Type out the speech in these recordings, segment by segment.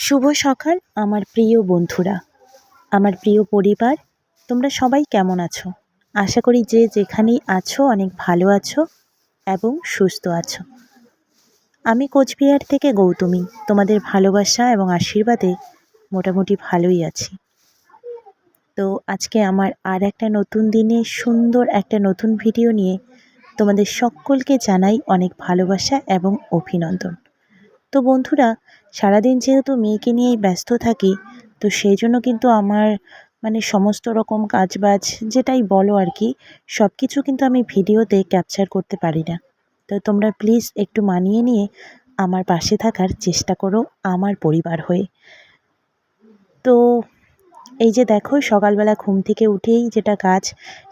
শুভ সকাল, আমার প্রিয় বন্ধুরা। আমার প্রিয় পরিবার, তোমরা সবাই কেমন আছো? আশা করি যে যেখানেই আছো, অনেক ভালো আছো এবং সুস্থ আছো। আমি কোচবিহার থেকে গৌতমী, তোমাদের ভালোবাসা এবং আশীর্বাদে মোটামুটি ভালোই আছি। তো আজকে আমার আর একটা নতুন দিনে সুন্দর একটা নতুন ভিডিও নিয়ে তোমাদের সকলকে জানাই অনেক ভালোবাসা এবং অভিনন্দন। তো বন্ধুরা সারাদিন যেহেতু মেয়েকে নিয়েই ব্যস্ত থাকি, তো সেই জন্য কিন্তু আমার মানে সমস্ত রকম কাজবাজ যেটাই বলো আর কি সব কিছু কিন্তু আমি ভিডিওতে ক্যাপচার করতে পারি না। তো তোমরা প্লিজ একটু মানিয়ে নিয়ে আমার পাশে থাকার চেষ্টা করো আমার পরিবার হয়ে। তো এই যে দেখো, সকালবেলা ঘুম থেকে উঠেই যেটা কাজ,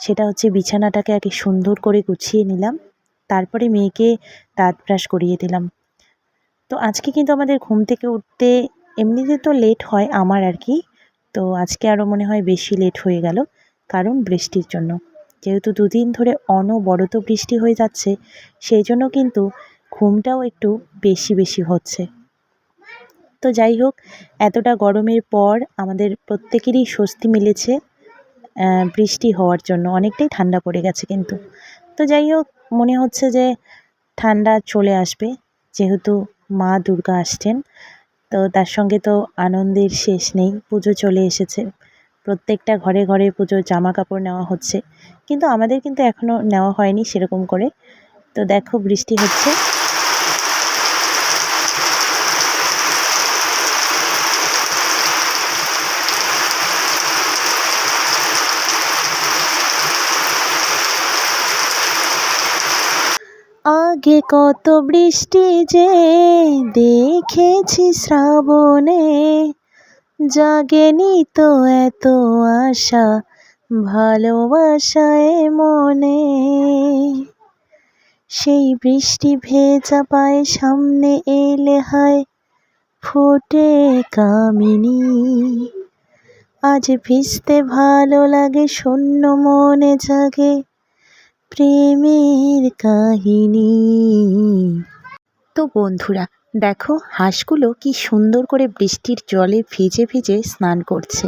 সেটা হচ্ছে বিছানাটাকে আগে সুন্দর করে গুছিয়ে নিলাম। তারপরে মেয়েকে দাঁত ব্রাশ করিয়ে দিলাম। তো আজকে কিন্তু আমাদের ঘুম থেকে উঠতে এমনিতে তো লেট হয় আমার আর কি। তো আজকে আরও মনে হয় বেশি লেট হয়ে গেল, কারণ বৃষ্টির জন্য। যেহেতু দুদিন ধরে অনবরত বৃষ্টি হয়ে যাচ্ছে, সেই জন্য কিন্তু ঘুমটাও একটু বেশি বেশি হচ্ছে। তো যাই হোক, এতটা গরমের পর আমাদের প্রত্যেকেরই স্বস্তি মিলেছে বৃষ্টি হওয়ার জন্য। অনেকটাই ঠান্ডা পড়ে গেছে কিন্তু। তো যাই হোক, মনে হচ্ছে যে ঠান্ডা চলে আসবে। যেহেতু মা দুর্গা আসছেন। তো তার সঙ্গে তো আনন্দের শেষ নেই, পুজো চলে এসেছে। প্রত্যেকটা ঘরে ঘরে পুজোর জামা কাপড় নেওয়া হচ্ছে। কিন্তু আমাদের কিন্তু এখনও নেওয়া হয়নি সেরকম করে। তো দেখো বৃষ্টি হচ্ছে। আগে কত বৃষ্টি যে দেখেছি শ্রাবণে, জাগেনি তো এত আশা, ভালোবাসায় মনে। সেই বৃষ্টি ভেজা পায়ে সামনে এলে হায়, ফোটে কামিনী। আজ ভিজতে ভালো লাগে, শূন্য মনে জাগে প্রেমের কাহিনী। তো বন্ধুরা দেখো হাঁসগুলো কি সুন্দর করে বৃষ্টির জলে ভিজে ভিজে স্নান করছে।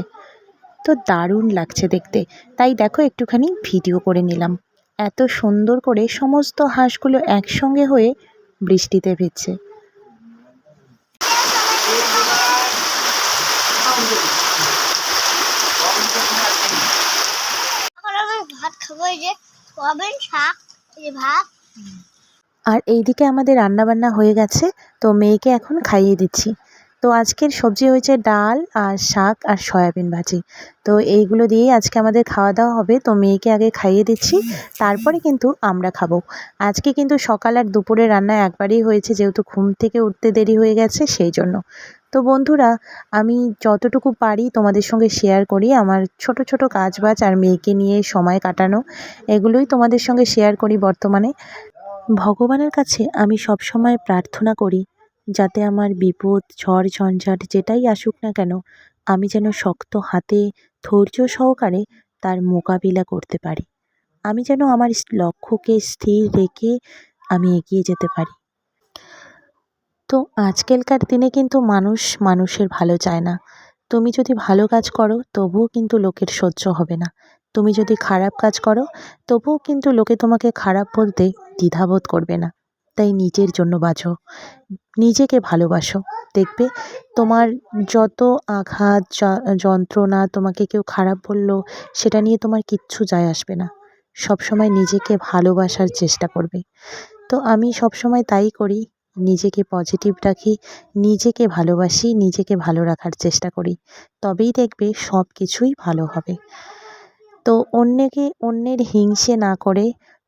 তো দারুণ লাগছে দেখতে। তাই দেখো একটুখানি ভিডিও করে নিলাম। এত সুন্দর করে সমস্ত হাঁসগুলো একসঙ্গে হয়ে বৃষ্টিতে ভিজছে। ভাত খাব যে। সোয়াবিন শাক ভাত? আর এইদিকে আমাদের রান্নাবান্না হয়ে গেছে, তো মেয়েকে এখন খাইয়ে দিচ্ছি। তো আজকের সবজি হয়েছে ডাল আর শাক আর সয়াবিন ভাজি। তো এইগুলো দিয়েই আজকে আমাদের খাওয়া দাওয়া হবে, তো মেয়েকে আগে খাইয়ে দিচ্ছি, তারপরে কিন্তু আমরা খাব। আজকে কিন্তু সকাল আর দুপুরে রান্না একবারই হয়েছে, যেহেতু ঘুম থেকে উঠতে দেরি হয়ে গেছে, সেই জন্য। তো বন্ধুরা, আমি যতটুকু পারি তোমাদের সঙ্গে শেয়ার করি। আমার ছোট ছোট কাজবাজ আর মেয়েকে নিয়ে সময় কাটানো, এগুলোই তোমাদের সঙ্গে শেয়ার করি বর্তমানে। ভগবানের কাছে আমি সবসময় প্রার্থনা করি, যাতে আমার বিপদ, ঝড়, ঝঞ্ঝাট যেটাই আসুক না কেন, আমি যেন শক্ত হাতে, ধৈর্য সহকারে তার মোকাবিলা করতে পারি। আমি যেন আমার লক্ষ্যকে স্থির রেখে আমি এগিয়ে যেতে পারি। তো আজকালকার দিনে কিন্তু মানুষ মানুষের ভালো চায় না। তুমি যদি ভালো কাজ করো, তবুও কিন্তু লোকের সহ্য হবে না। তুমি যদি খারাপ কাজ করো, তবুও কিন্তু লোকে তোমাকে খারাপ বলতে দ্বিধাবোধ করবে না। তাই নিজের জন্য বাঁচো। নিজেকে ভালোবাসো। দেখবে তোমার যত আঘাত যন্ত্রণা তোমাকে কেউ খারাপ বলল, সেটা নিয়ে তোমার কিচ্ছু যায় আসবে না। সবসময় নিজেকে ভালোবাসার চেষ্টা করবে। তো আমি সবসময় তাই করি। নিজেকে পজিটিভ রাখি, নিজেকে ভালোবাসি, নিজেকে ভালো রাখার চেষ্টা করি। তবেই দেখবে সব কিছুই ভালো হবে। তো অন্যকে অন্যের হিংসে না করে,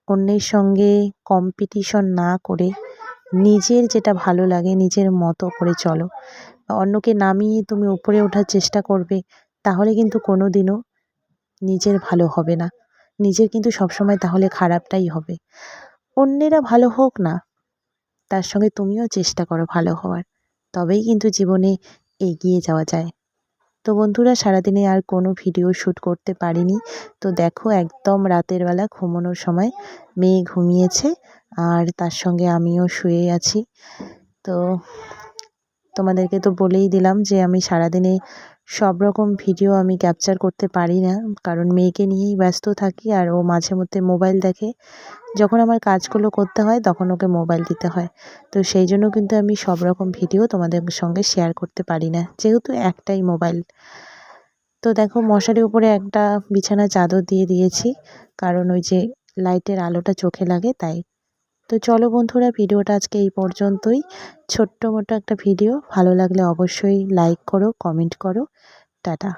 অন্যের সঙ্গে কম্পিটিশন না করে নিজের যেটা ভালো লাগে নিজের মতো করে চলো। অন্যকে নামিয়ে তুমি উপরে ওঠার চেষ্টা করবে, তাহলে কিন্তু কোনো দিনও নিজের ভালো হবে না। নিজের কিন্তু সবসময় তাহলে খারাপটাই হবে। অন্যেরা ভালো হোক না তার সঙ্গে তুমিও চেষ্টা করো ভালো হওয়ার। তবেই কিন্তু জীবনে এগিয়ে যাওয়া যায়। তো বন্ধুরা, সারাদিনে আর কোনো ভিডিও শ্যুট করতে পারিনি। তো দেখো, একদম রাতের বেলা ঘুমানোর সময় মেয়ে ঘুমিয়েছে আর তার সঙ্গে আমিও শুয়ে আছি। তো তোমাদেরকে তো বলেই দিলাম যে আমি সারাদিনে সব রকম ভিডিও আমি ক্যাপচার করতে পারি না। কারণ মেয়েকে নিয়েই ব্যস্ত থাকি আর ও মাঝে মধ্যে মোবাইল দেখে। যখন আমার কাজগুলো করতে হয়, তখন ওকে মোবাইল দিতে হয়। তো সেই জন্য কিন্তু আমি সব রকম ভিডিও তোমাদের সঙ্গে শেয়ার করতে পারি না, যেহেতু একটাই মোবাইল তো দেখো, মশারির উপরে একটা বিছানা চাদর দিয়ে দিয়েছি, কারণ ওই যে লাইটের আলোটা চোখে লাগে, তাই। তো চলো বন্ধুরা, ভিডিওটা আজকে এই পর্যন্তই। ছোট্ট মোটো একটা ভিডিও, ভালো লাগলে অবশ্যই লাইক করো কমেন্ট করো। টাটা।